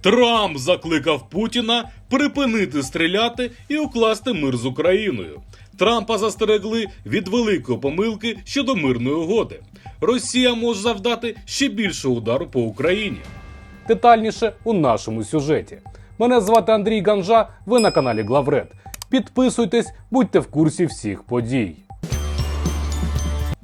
Трамп закликав Путіна припинити стріляти і укласти мир з Україною. Трампа застерегли від великої помилки щодо мирної угоди. Росія може завдати ще більшого удару по Україні. Детальніше у нашому сюжеті. Мене звати Андрій Ганжа. Ви на каналі Главред. Підписуйтесь, будьте в курсі всіх подій.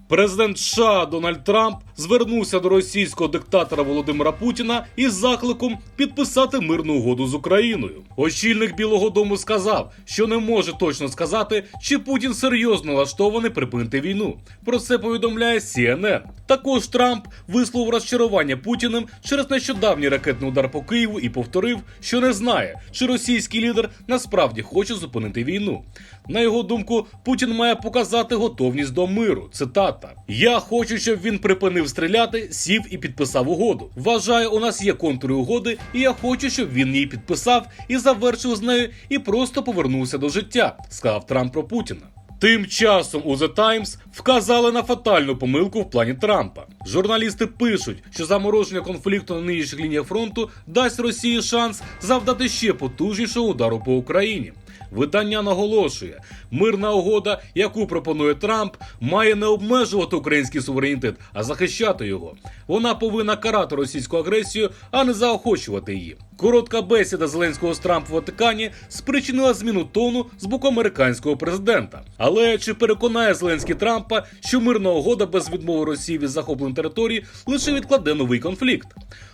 Президент США Дональд Трамп звернувся до російського диктатора Володимира Путіна із закликом підписати мирну угоду з Україною. Очільник Білого Дому сказав, що не може точно сказати, чи Путін серйозно налаштований припинити війну. Про це повідомляє CNN. Також Трамп висловив розчарування Путіним через нещодавній ракетний удар по Києву і повторив, що не знає, чи російський лідер насправді хоче зупинити війну. На його думку, Путін має показати готовність до миру. Цитата: Я хочу, щоб він припинив стріляти, сів і підписав угоду. Вважаю, у нас є контури угоди, і я хочу, щоб він її підписав і завершив з нею, і просто повернувся до життя, сказав Трамп про Путіна. Тим часом у The Times вказали на фатальну помилку в плані Трампа. Журналісти пишуть, що замороження конфлікту на нинішніх лініях фронту дасть Росії шанс завдати ще потужнішого удару по Україні. Видання наголошує, мирна угода, яку пропонує Трамп, має не обмежувати український суверенітет, а захищати його. Вона повинна карати російську агресію, а не заохочувати її. Коротка бесіда Зеленського з Трампом в Ватикані спричинила зміну тону з боку американського президента. Але чи переконає Зеленський Трампа, що мирна угода без відмови Росії від захоплень територій лише відкладе новий конфлікт?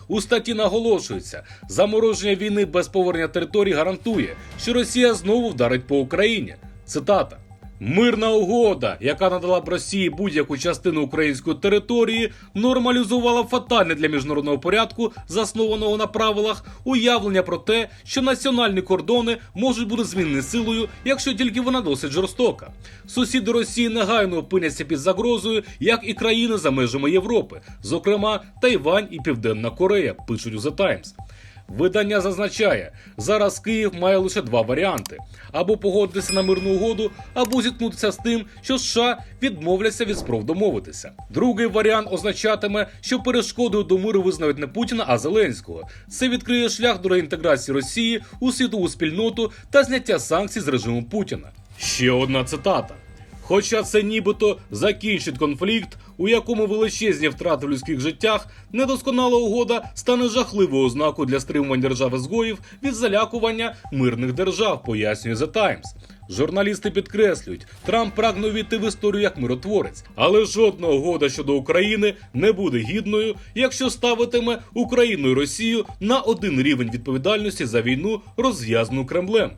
У статті наголошується, замороження війни без повернення територій гарантує, що Росія знову вдарить по Україні. Цитата. Мирна угода, яка надала б Росії будь-яку частину української території, нормалізувала фатальне для міжнародного порядку, заснованого на правилах, уявлення про те, що національні кордони можуть бути змінені силою, якщо тільки вона досить жорстока. Сусіди Росії негайно опиняться під загрозою, як і країни за межами Європи, зокрема Тайвань і Південна Корея, пишуть у The Times. Видання зазначає, зараз Київ має лише два варіанти: або погодитися на мирну угоду, або зіткнутися з тим, що США відмовляться від спроб домовитися. Другий варіант означатиме, що перешкодою до миру визнають не Путіна, а Зеленського. Це відкриє шлях до реінтеграції Росії у світову спільноту та зняття санкцій з режиму Путіна. Ще одна цитата. Хоча це нібито закінчить конфлікт, у якому величезні втрати в людських життях, недосконала угода стане жахливою ознакою для стримування держави згоїв від залякування мирних держав, пояснює The Times. Журналісти підкреслюють, Трамп прагне увійти в історію як миротворець, але жодна угода щодо України не буде гідною, якщо ставитиме Україну і Росію на один рівень відповідальності за війну, розв'язану Кремлем.